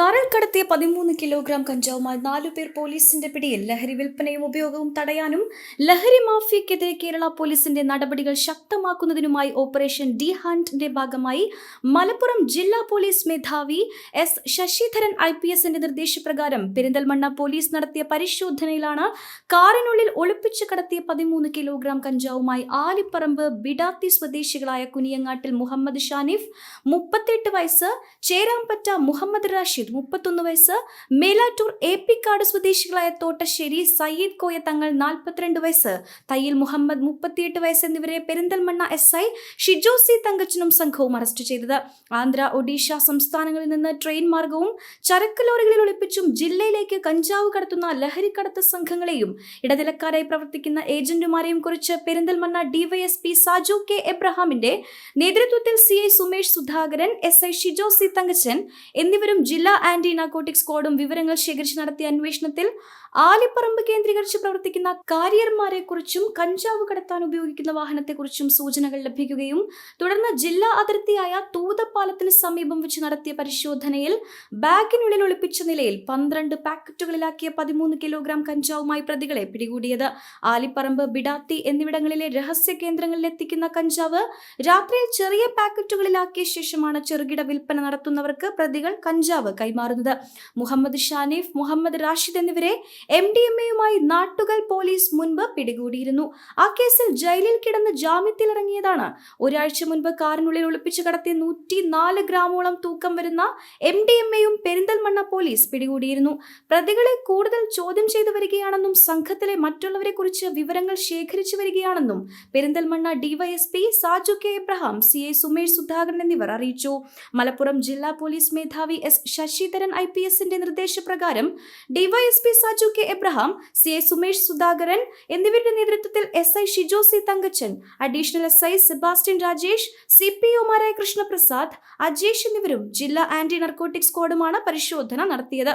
കാറിൽ കടത്തിയ പതിമൂന്ന് കിലോഗ്രാം കഞ്ചാവുമായി നാലുപേർ പോലീസിന്റെ പിടിയിൽ ലഹരി വിൽപ്പനയും ഉപയോഗവും തടയാനും ലഹരി മാഫിയക്കെതിരെ കേരള പോലീസിന്റെ നടപടികൾ ശക്തമാക്കുന്നതിനുമായി ഓപ്പറേഷൻ ഡി ഹണ്ടിന്റെ ഭാഗമായി മലപ്പുറം ജില്ലാ പോലീസ് മേധാവി എസ് ശശിധരൻ ഐ പി എസിന്റെ നിർദ്ദേശപ്രകാരം പെരിന്തൽമണ്ണ പോലീസ് നടത്തിയ പരിശോധനയിലാണ് കാറിനുള്ളിൽ ഒളിപ്പിച്ച് കടത്തിയ പതിമൂന്ന് കിലോഗ്രാം കഞ്ചാവുമായി ആലിപ്പറമ്പ് ബിഡാത്തി സ്വദേശികളായ കുനിയങ്ങാട്ടിൽ മുഹമ്മദ് ഷാനിഫ് മുപ്പത്തെട്ട് വയസ്സ് ചേരാമ്പറ്റ മുഹമ്മദ് റാഷിദ് മുപ്പത്തൊന്ന് വയസ്സ് മേലാറ്റൂർ എ പി കാട് സ്വദേശികളായ തോട്ടശ്ശേരി സയ്യിദ് കോയ തങ്ങൾ നാൽപ്പത്തിരണ്ട് വയസ്സ് തയ്യിൽ മുഹമ്മദ് മുപ്പത്തിയെട്ട് വയസ്സ് എന്നിവരെ Perinthalmanna S I Shijo C തങ്കച്ചനും സംഘവും അറസ്റ്റ് ചെയ്തത്. ആന്ധ്ര ഒഡീഷ സംസ്ഥാനങ്ങളിൽ നിന്ന് ട്രെയിൻ മാർഗവും ചരക്ക് ലോറികളിൽ ഒളിപ്പിച്ചും ജില്ലയിലേക്ക് കഞ്ചാവ് കടത്തുന്ന ലഹരിക്കടത്ത് സംഘങ്ങളെയും ഇടനിലക്കാരായി പ്രവർത്തിക്കുന്ന ഏജന്റുമാരെയും കുറിച്ച് പെരിന്തൽമണ്ണ ഡിവൈഎസ്പി സാജു കെ എബ്രഹാമിന്റെ നേതൃത്വത്തിൽ C I Sumesh Sudhakaran S I Shijo C Thankachan എന്നിവരും ജില്ലാ ആന്റി നാർക്കോട്ടിക് സ്ക്വാഡും വിവരങ്ങൾ ശേഖരിച്ച് നടത്തിയ അന്വേഷണത്തിൽ ആലിപ്പറമ്പ് കേന്ദ്രീകരിച്ച് പ്രവർത്തിക്കുന്ന കാരിയർമാരെ കുറിച്ചും കഞ്ചാവ് കടത്താൻ ഉപയോഗിക്കുന്ന വാഹനത്തെക്കുറിച്ചും സൂചനകൾ ലഭിക്കുകയും തുടർന്ന് ജില്ലാ അതിർത്തിയായ തൂതപ്പാലത്തിന് സമീപം വെച്ച് നടത്തിയ പരിശോധനയിൽ ബാഗിനുള്ളിൽ ഒളിപ്പിച്ച നിലയിൽ പന്ത്രണ്ട് പാക്കറ്റുകളിലാക്കിയ പതിമൂന്ന് കിലോഗ്രാം കഞ്ചാവുമായി പ്രതികളെ പിടികൂടിയത്. ആലിപ്പറമ്പ് ബിഡാത്തി എന്നിവിടങ്ങളിലെ രഹസ്യ കേന്ദ്രങ്ങളിൽ എത്തിക്കുന്ന കഞ്ചാവ് രാത്രിയിൽ ചെറിയ പാക്കറ്റുകളിലാക്കിയ ശേഷമാണ് ചെറുകിട വിൽപ്പന നടത്തുന്നവർക്ക് പ്രതികൾ കഞ്ചാവ് കൈമാറുന്നത്. മുഹമ്മദ് ഷാനിഫ് മുഹമ്മദ് റാഷിദ് എന്നിവരെ എം ഡി എം എയുമായി നാട്ടുകൽ പോലീസ് മുൻപ് പിടികൂടിയിരുന്നു. ആ കേസിൽ ജയിലിൽ കിടന്ന് ജാമ്യത്തിലിറങ്ങിയതാണ്. ഒരാഴ്ച മുൻപ് കാറിനുള്ളിൽ ഒളിപ്പിച്ചു കടത്തിയ നൂറ്റി നാല് ഗ്രാമോളം തൂക്കം വരുന്ന എം ഡി എം എയും പെരിന്തൽമണ്ണ പോലീസ് പിടികൂടിയിരുന്നു. പ്രതികളെ കൂടുതൽ ചോദ്യം ചെയ്തു വരികയാണെന്നും സംഘത്തിലെ മറ്റുള്ളവരെ കുറിച്ച് വിവരങ്ങൾ ശേഖരിച്ചു വരികയാണെന്നും Perinthalmanna DYSP Saju K Abraham C A Sumesh Sudhakaran എന്നിവർ അറിയിച്ചു. മലപ്പുറം ജില്ലാ പോലീസ് മേധാവി എസ് ശശിധരൻ ഐ പി എസിന്റെ നിർദ്ദേശപ്രകാരം DYSP Saju K Abraham C A Sumesh Sudhakaran എന്നിവരുടെ നേതൃത്വത്തിൽ S I Shijo C Thankachan additional S I Sebastian Rajesh C P ഒമാരായ Krishnaprasad Ajesh എന്നിവരും ജില്ലാ ആന്റി നർക്കോട്ടിക് സ്ക്വാഡുമാണ് പരിശോധന നടത്തിയത്.